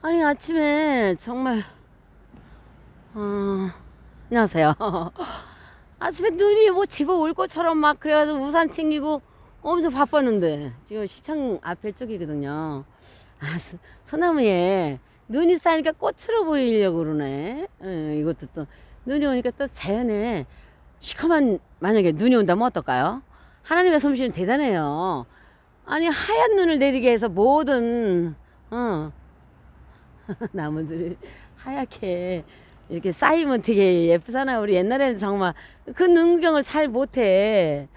아니 아침에 정말 어, 안녕하세요. 아침에 눈이 뭐 제법 올 것처럼 막 그래가지고 우산 챙기고 엄청 바빴는데 지금 시청 앞에 쪽이거든요. 아 서- 소나무에 눈이 쌓이니까 꽃으로 보이려고 그러네. 예, 이것도 또 눈이 오니까 또 자연에 시커먼 만약에 눈이 온다면 어떨까요? 하나님의 솜씨는 대단해요. 아니 하얀 눈을 내리게 해서 모든 어 나무들이 하얗게 이렇게 쌓이면 되게 예쁘잖아요. 우리 옛날에는 정말 그 눈경을 잘 못해.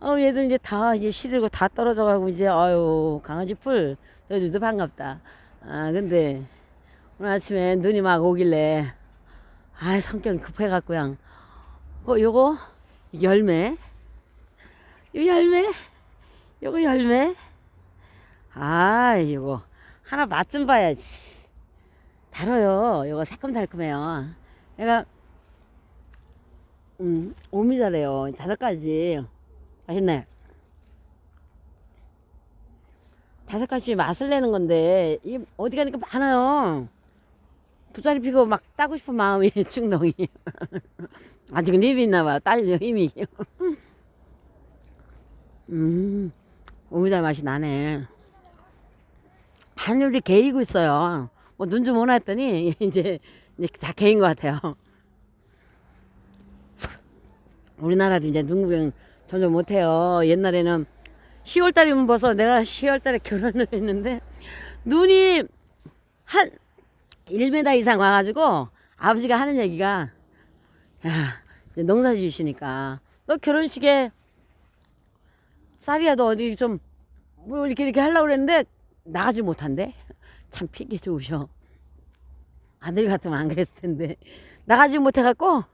어, 얘들 이제 다 이제 시들고 다 떨어져 가고 이제 아유 강아지 풀 너희들도 반갑다. 아 근데 오늘 아침에 눈이 막 오길래 아 성격이 급해갖고 그냥 어 요거 열매 요 열매 요거 열매 아 이거 하나 맛 좀 봐야지. 달아요. 이거 새콤달콤해요. 내가 음 오미자래요. 다섯 가지 맛있네. 다섯 가지 맛을 내는 건데 이게 어디 가니까 많아요. 부자리 피고 막 따고 싶은 마음이 충동이. 아직은 힘이 있나 봐요. 딸려 힘이. 음 오미자 맛이 나네. 하늘이 개이고 있어요. 뭐 눈 좀 오나 했더니 이제, 이제 다 개인 것 같아요. 우리나라도 이제 눈 구경 점점 못해요. 옛날에는 10월 달이면 벌써 내가 10월 달에 결혼을 했는데 눈이 한 1m 이상 와가지고 아버지가 하는 얘기가 야 이제 농사 지으시니까 너 결혼식에 쌀이라도 어디 좀 뭐 이렇게 이렇게 하려고 그랬는데 나가지 못한대. 참 피기 좋으셔. 아들 같으면 안 그랬을 텐데 나가지 못해갖고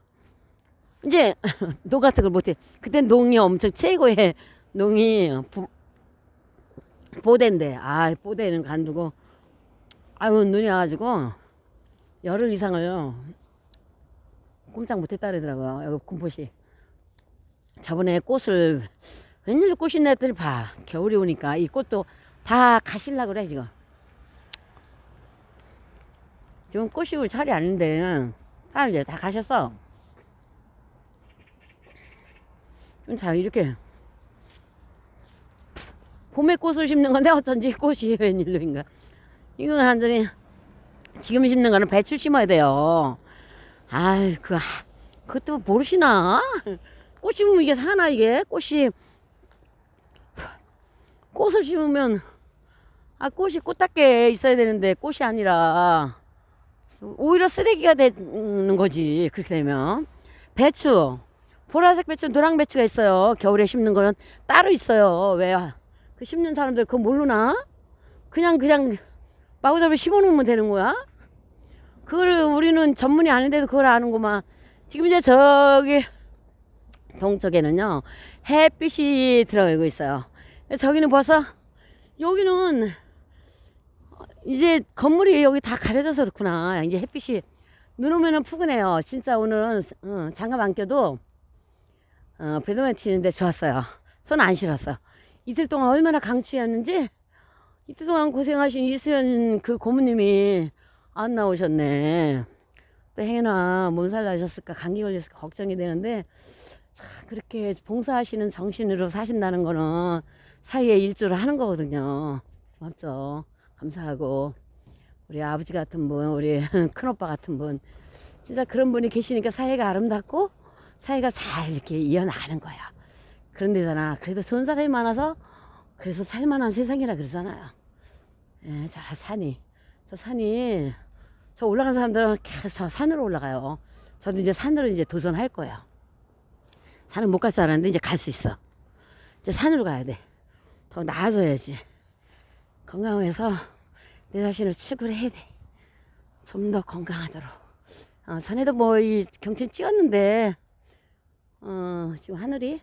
이제 농 같은 걸 못해. 그때 농이 엄청 최고의 농이 보, 보대인데 아 보대는 간두고 아유 눈이 와가지고 열흘 이상을 꼼짝 못했다 그러더라고요. 여기 군포시. 저번에 꽃을 웬일로 꽃이 냈더니 봐 겨울이 오니까 이 꽃도 다 가실라 그래 지금. 지금 올 차례 아닌데 아 이제 다 가셨어. 자 이렇게 봄에 꽃을 심는 건데 어쩐지 꽃이 웬일로인가. 이거 완전히 지금 심는 거는 배추 심어야 돼요. 아이 그 그것도 모르시나? 꽃 심으면 이게 사나 이게 꽃이 꽃을 심으면 아 꽃이 꽃답게 있어야 되는데 꽃이 아니라 오히려 쓰레기가 되는 거지 그렇게 되면. 배추 보라색 배추 노랑 배추가 있어요. 겨울에 심는 거는 따로 있어요. 왜 그 심는 사람들 그거 모르나? 그냥 그냥 마구잡이 심어놓으면 되는 거야? 그걸 우리는 전문이 아닌데도 그걸 아는구만. 지금 이제 저기 동쪽에는요 햇빛이 들어가고 있어요. 저기는 벌써 여기는 이제 건물이 여기 다 가려져서 그렇구나. 이제 햇빛이 눈 오면은 푸근해요. 진짜 오늘은 어, 장갑 안 껴도 어, 배드맨 치는데 좋았어요. 손 안 실었어. 이틀 동안 얼마나 강추였는지 이틀 동안 고생하신 이수연 그 고모님이 안 나오셨네. 또 행여나 몸살 나셨을까 감기 걸렸을까 걱정이 되는데 자, 그렇게 봉사하시는 정신으로 사신다는 거는 사이에 일조를 하는 거거든요. 고맙죠. 감사하고 우리 아버지 같은 분, 우리 큰 오빠 같은 분 진짜 그런 분이 계시니까 사회가 아름답고 사회가 잘 이렇게 이어나가는 거예요. 그런 데잖아. 그래도 좋은 사람이 많아서 그래서 살만한 세상이라 그러잖아요. 예, 저 산이 저 산이 저 올라간 사람들은 계속 저 산으로 올라가요. 저도 이제 산으로 이제 도전할 거예요. 산은 못 갈 줄 알았는데 이제 갈 수 있어. 이제 산으로 가야 돼. 더 나아져야지. 건강해서 내 자신을 추구를 해야 돼. 좀 더 건강하도록. 어, 전에도 뭐 이 경ችን 찍었는데, 어, 지금 하늘이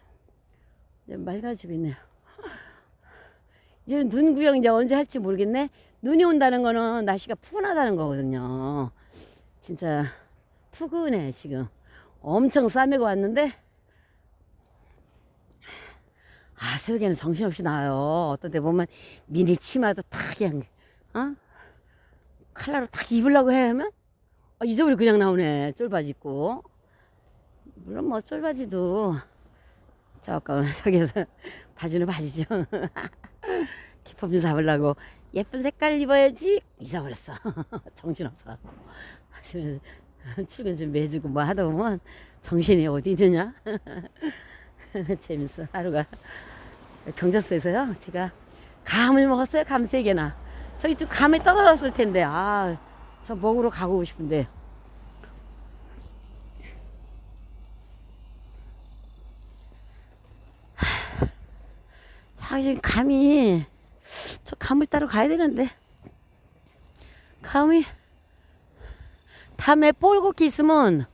이제 맑아지고 있네요. 이제는 눈 구경 이제 언제 할지 모르겠네. 눈이 온다는 거는 날씨가 푸근하다는 거거든요. 진짜 푸근해, 지금. 엄청 싸매고 왔는데, 아, 새벽에는 정신없이 나와요. 어떤 데 보면 미니 치마도 탁 그냥, 어? 칼라로 딱 입으려고 해 하면? 아, 잊어버리고 그냥 나오네. 쫄바지 입고. 물론 뭐 쫄바지도 조금 저기서 바지는 바지죠. 기품 좀 잡으려고 예쁜 색깔 입어야지. 잊어버렸어. 정신없어 하시면서 출근 준비해주고 뭐 하다 보면 정신이 어디 있느냐? 재밌어. 하루가. 경자스에서요. 제가 감을 먹었어요. 감세 개나 저기 좀 감에 떨어졌을 텐데 아 저 먹으러 가고 싶은데. 사실 감이 저 감을 따러 가야 되는데. 감이 담에 뻘겋게 있으면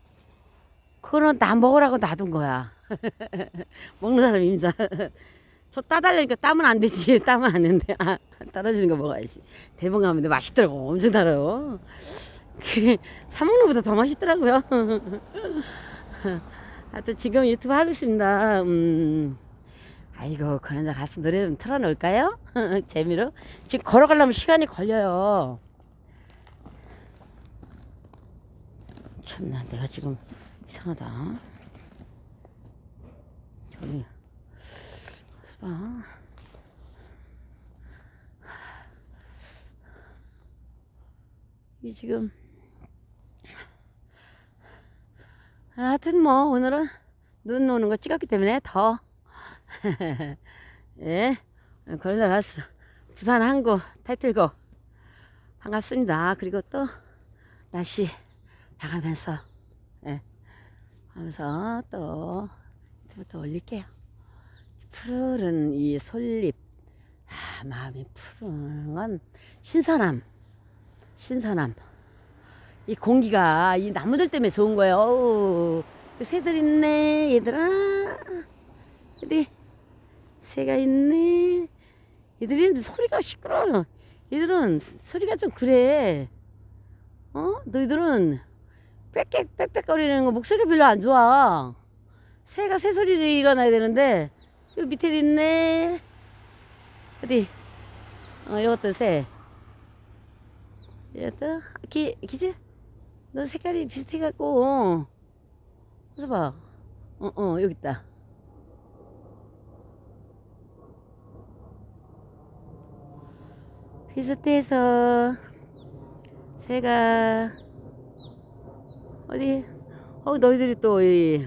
그거는 나 먹으라고 놔둔 거야. 먹는 사람 임자 저 따달라니까 따면 안 되지. 따면 안 되는데. 아, 떨어지는 거 먹어야지. 대본 가면 맛있더라고. 엄청 달아요. 그 사먹는 것보다 더 맛있더라고요. 하여튼 지금 유튜브 하고 있습니다. 음. 아이고 그런 자 가서 노래 좀 틀어놓을까요? 재미로? 지금 걸어가려면 시간이 걸려요. 참나? 내가 지금 이상하다 저기 봐이 지금 하여튼 뭐 오늘은 눈 오는 거 찍었기 때문에 더 예, 그러다 갔어. 부산 항구 타이틀곡 반갑습니다. 그리고 또 날씨 봐가면서 예, 하면서 또 유튜브부터 올릴게요. 푸른 이 솔잎, 아, 마음이 푸른 건 신선함, 신선함. 이 공기가 이 나무들 때문에 좋은 거예요. 어우, 그 새들 있네, 얘들아. 어디? 새가 있네. 얘들이 소리가 시끄러워. 얘들은 소리가 좀 그래. 어? 너희들은 빽빽 빽빽거리는 거 목소리가 별로 안 좋아. 새가 새 소리가 나야 되는데 여기 밑에도 있네. 어디? 어, 이것도 새. 이것도 기 기지? 너 색깔이 비슷해 갖고. 어서 봐. 어, 어, 여기 있다. 비슷해서 새가 어디 어 너희들이 또 이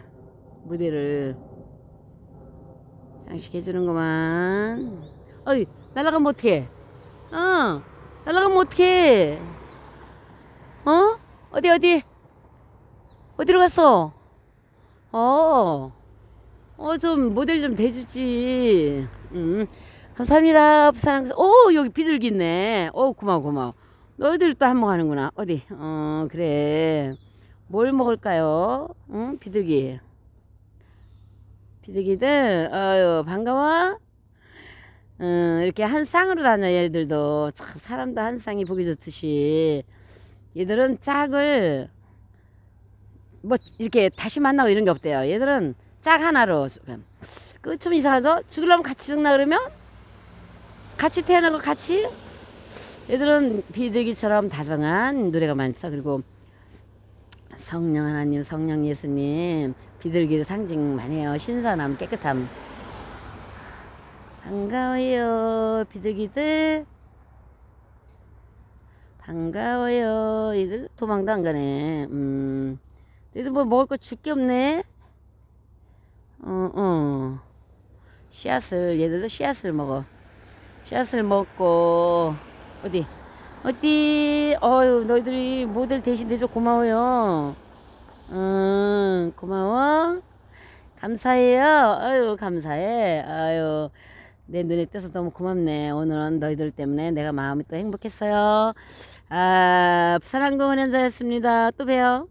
무대를 장식해 주는구만 어이 날아가면 어떡해 어 날아가면 어떡해 어 어디 어디 어디로 갔어 어 어, 좀 모델 좀 대주지. 음, 감사합니다. 부산 오, 여기 비둘기 있네. 오, 고마워, 고마워. 너희들 또한번 가는구나. 어디? 어, 그래. 뭘 먹을까요? 응, 비둘기. 비둘기들, 아유, 반가워. 음, 이렇게 한 쌍으로 다녀, 얘들도. 참, 사람도 한 쌍이 보기 좋듯이. 얘들은 짝을, 뭐, 이렇게 다시 만나고 이런 게 없대요. 얘들은 짝 하나로. 그좀 이상하죠? 죽으려면 같이 죽나 그러면? 같이 태어나고 같이? 얘들은 비둘기처럼 다정한 노래가 많죠. 그리고 성령 하나님, 성령 예수님, 비둘기를 상징 많이 해요. 신선함, 깨끗함. 반가워요, 비둘기들. 반가워요. 얘들 도망도 안 가네. 음. 얘들 뭐 먹을 거 줄 게 없네. 어, 어. 씨앗을, 얘들도 씨앗을 먹어. 씨앗을 먹고, 어디, 어디, 어유 너희들이 모델 대신 내줘 고마워요. 음, 고마워. 감사해요. 아유, 감사해. 아유, 내 눈에 띄어서 너무 고맙네. 오늘은 너희들 때문에 내가 마음이 또 행복했어요. 아, 부산항공 운전자였습니다. 또 봬요.